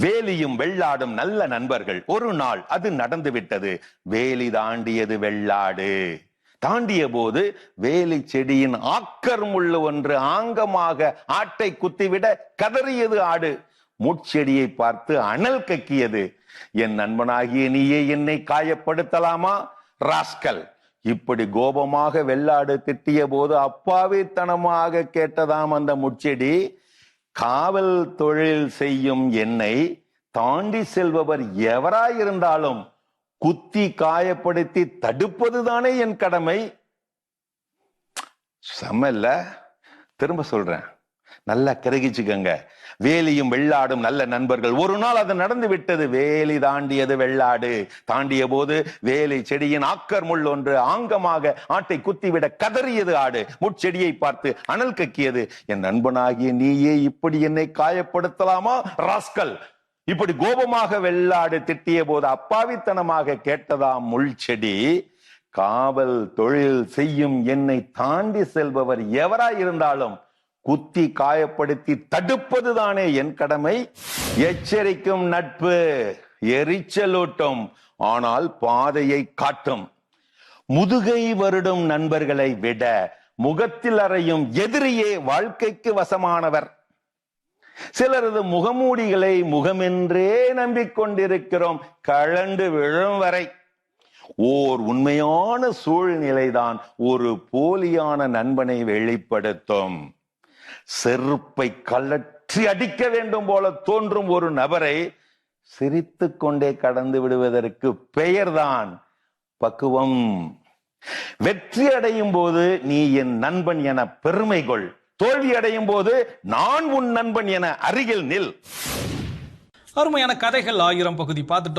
வேலியும் வெள்ளாடும் நல்ல நண்பர்கள். ஒரு நாள் அது நடந்து விட்டது. வேலி தாண்டியது வெள்ளாடு. தாண்டிய போது வேலி செடியின் ஆக்கர் முள்ளு ஒன்று ஆங்கமாக ஆட்டை குத்திவிட கதறியது ஆடு. முட்செடியை பார்த்து அனல் கக்கியது. என் நண்பனாகிய நீயே என்னை காயப்படுத்தலாமா? ராஸ்கல். இப்படி கோபமாக வெள்ளாடு திட்டிய போது அப்பாவித்தனமாக கேட்டதாம் அந்த முட்செடி. காவல் தொழில் செய்யும் என்னை தாண்டி செல்பவர் எவராயிருந்தாலும் குத்தி காயப்படுத்தி தடுப்பதுதானே என் கடமை? செம்மல்ல திரும்ப சொல்றேன். நல்லா கிரகிச்சுக்கங்க. வேலியும் வெள்ளாடும் நல்ல நண்பர்கள். ஒரு நாள் அது நடந்து விட்டது. வேலி தாண்டியது வெள்ளாடு. தாண்டிய போது வேலி செடியின் ஆக்கர் முள் ஒன்று ஆங்கமாக ஆட்டை குத்திவிட கதறியது ஆடு. முட்செடியை பார்த்து அனல் கக்கியது. என் நண்பனாகிய நீயே இப்படி என்னை காயப்படுத்தலாமா? ராஸ்கல். இப்படி கோபமாக வெள்ளாடு திட்டிய போது அப்பாவித்தனமாக கேட்டதாம் முள் செடி? காவல் தொழில் செய்யும் என்னை தாண்டி செல்பவர் எவராயிருந்தாலும் குத்தி காயப்படுத்தி தடுப்பதுதானே என் கடமை? எச்சரிக்கும் நட்பு எரிச்சலூட்டும் ஆனால் பாதையை காட்டும். முதுகை வருடும் நண்பர்களை விட முகத்தில் அறையும் எதிரியே வாழ்க்கைக்கு வசமானவர். சிலரது முகமூடிகளை முகமென்றே நம்பிக்கொண்டிருக்கிறோம் கழண்டு விழும் வரை. ஓர் உண்மையான சூழ்நிலைதான் ஒரு போலியான நண்பனை வெளிப்படுத்தும். செருப்பை கலற்றி அடிக்க வேண்டும் போல தோன்றும் ஒரு நபரை சிரித்து கொண்டே கடந்து விடுவதற்கு பெயர்தான் பக்குவம். வெற்றி அடையும் போது நீ என் நண்பன் என பெருமை கொள். தோல்வி அடையும் போது நான் உன் நண்பன் என அருகில் நில். அருமையான கதைகள் ஆயிரம் பகுதி. பார்த்துட்டோம்.